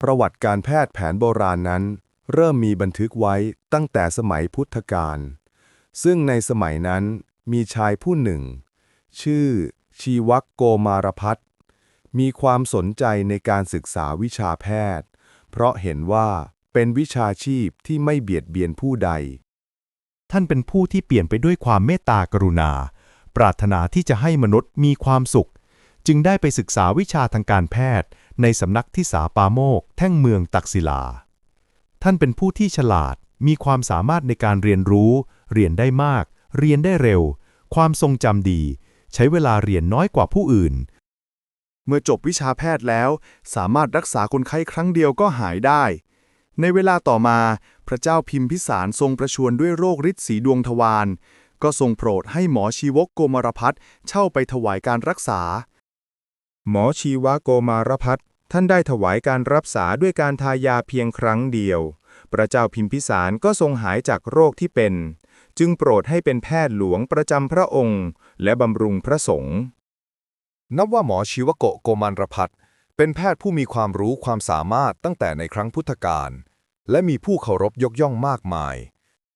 ประวัติการแพทย์แผนโบราณนั้น เริ่มมีบันทึกไว้ตั้งแต่สมัยพุทธกาล ซึ่งในสมัยนั้นมีชายผู้หนึ่ง ชื่อ ชีวักโกมารพัฒน์มีความสนใจในการศึกษาวิชาแพทย์ เพราะเห็นว่าเป็นวิชาชีพที่ไม่เบียดเบียนผู้ใด ท่านเป็นผู้ที่เปลี่ยนไปด้วยความเมตตากรุณา ปรารถนาที่จะให้มนุษย์มีความสุข จึงได้ไปศึกษาวิชาทางการแพทย์ ในสำนักที่สาปาโมกแท่งเมืองตักศิลา ท่านเป็นผู้ที่ฉลาด มีความสามารถในการเรียนรู้ เรียนได้มาก เรียนได้เร็ว ความทรงจำดี ใช้เวลาเรียนน้อยกว่าผู้อื่น เมื่อจบวิชาแพทย์แล้ว สามารถรักษาคนไข้ครั้งเดียวก็หายได้ ในเวลาต่อมา พระเจ้าพิมพิสารทรงประชวรด้วยโรคฤทธิ์สีดวงทวารก็ทรงโปรดให้หมอชีวกโกมารพัฒเช่าไปถวายการรักษา หมอชีวโกมารพัฒท่านได้ถวายการรักษาด้วยการทายาเพียงครั้งเดียว พระเจ้าพิมพิสารก็ทรงหายจากโรคที่เป็น จึงโปรดให้เป็นแพทย์หลวงประจำพระองค์ และบำรุงพระสงฆ์นับว่าหมอชีวโกโกมันรพัฒเป็นแพทย์ผู้มีความรู้ความสามารถตั้งแต่ในครั้งพุทธกาลและมีผู้เคารพยกย่องมากมาย